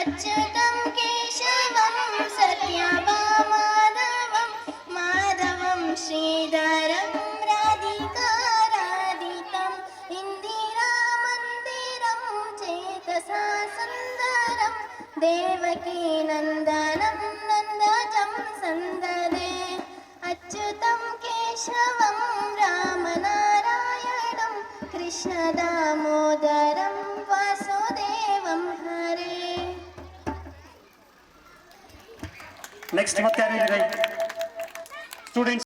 अच्युतं केशवं सरयमा माधवं माधवं श्रीधरं राधिकाराधितम् इन्दिरामन्दिरं चेतसा सुन्दरं देवकीनन्दनं नन्दजं सन्ददे। अच्युतं केशवं रामनारायणं कृष्णदामोदर ನೆಕ್ಸ್ಟ್ ಮತ್ತೆ ಯಾರಿದ್ದಾರೆ ಸ್ಟೂಡೆಂಟ್ಸ್